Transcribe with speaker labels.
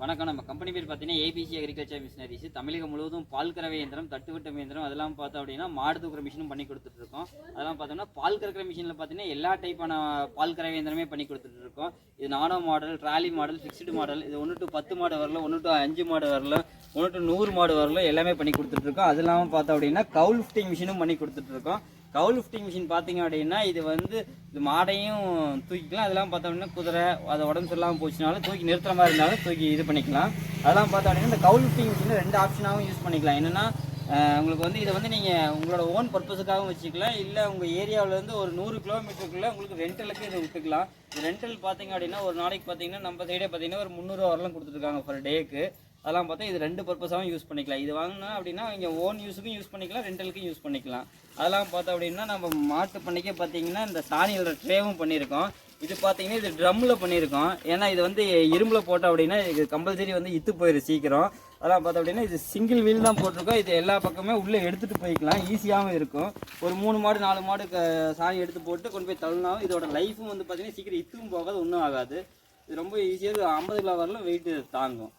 Speaker 1: வணக்கம். நம்ம கம்பெனி பேர் பார்த்தீங்கன்னா ஏபிசி அக்ரிகல்ச்சர் மிஷினரிஸ் தமிழகம் முழுவதும் பால் கறவை இயந்திரம் தட்டுவட்ட இயந்திரம் அதெல்லாம் பார்த்தோம் அப்படின்னா மாடு தூக்குற மிஷினும் பண்ணி கொடுத்துட்டு இருக்கோம். அதெல்லாம் பார்த்தோம்னா பால் கறக்கிற மிஷினில் பார்த்தீங்கன்னா எல்லா டைப்பான பால் கறவை இயந்திரமே பண்ணி கொடுத்துட்டு இருக்கோம். இது nano model trolley model fixed model. இது ஒன்று டு பத்து மாடு வரல ஒன்று டு அஞ்சு மாடு வரல ஒன்று டு நூறு மாடு வரல எல்லாமே பண்ணி கொடுத்துட்டு இருக்கோம். அது இல்லாமல் பார்த்தோம் அப்படின்னா கவுல் லிஃப்டிங் மிஷினும் பண்ணி கொடுத்துட்டு இருக்கோம். கவுல் லிஃப்டிங் மிஷின் பார்த்தீங்க அப்படின்னா இது வந்து இது மாடையும் தூக்கிக்கலாம். அதெல்லாம் பார்த்தோம் அப்படின்னா குதிரை அதை உடம்பு சரியில்லாமல் போச்சுனாலும் தூக்கி நிறுத்துற மாதிரி இருந்தாலும் தூக்கி இது பண்ணிக்கலாம். அதெல்லாம் பார்த்தோம் அப்படின்னா இந்த கவுல் லிஃப்டிங் மிஷின் ரெண்டு ஆப்ஷனாகவும் யூஸ் பண்ணிக்கலாம். என்னென்னா உங்களுக்கு வந்து இதை வந்து நீங்கள் உங்களோட ஓன் பர்பஸுக்காகவும் வச்சுக்கலாம். இல்லை உங்கள் ஏரியாவிலேருந்து ஒரு நூறு கிலோமீட்டருக்குள்ளே உங்களுக்கு ரெண்டலுக்கு இதை விட்டுக்கலாம் ரெண்டல் பார்த்தீங்க அப்படின்னா ஒரு நாளைக்கு பார்த்தீங்கன்னா நம்ம சைடே பார்த்தீங்கன்னா ஒரு முந்நூறுவா வரலாம் கொடுத்துருக்காங்க பர் டேக்கு அதெல்லாம் பார்த்தா இது ரெண்டு பர்பஸாகவும் யூஸ் பண்ணிக்கலாம். இது வாங்கினா அப்படின்னா இங்கே ஓன் யூஸுக்கும் யூஸ் பண்ணிக்கலாம் ரெண்டலுக்கும் யூஸ் பண்ணிக்கலாம். அதெல்லாம் பார்த்தோம் அப்படின்னா நம்ம மாட்டு பண்ணைக்கே பார்த்தீங்கன்னா இந்த சாணியோட ட்ரேவும் பண்ணியிருக்கோம். இது பார்த்தீங்கன்னா இது ட்ரம்மில் பண்ணியிருக்கோம். ஏன்னா இது வந்து இரும்பில் போட்டோம் அப்படின்னா இது கம்பல்சரி வந்து இத்து போயிடும் சீக்கிரம். அதெல்லாம் பார்த்தோம் அப்படின்னா இது சிங்கிள் வீல் தான் போட்டிருக்கோம். இது எல்லா பக்கமே உள்ளே எடுத்துகிட்டு போய்க்கலாம். ஈஸியாகவும் இருக்கும். ஒரு மூணு மாடு நாலு மாடு சாணி எடுத்து போட்டு கொண்டு போய் தள்ளினாலும் இதோட லைஃபும் வந்து பார்த்தீங்கன்னா சீக்கிரம் இத்துவும் போகாது ஒன்றும் ஆகாது. இது ரொம்ப ஈஸியாக ஐம்பது கிலோ வரலாம் வெயிட் தாங்கும்.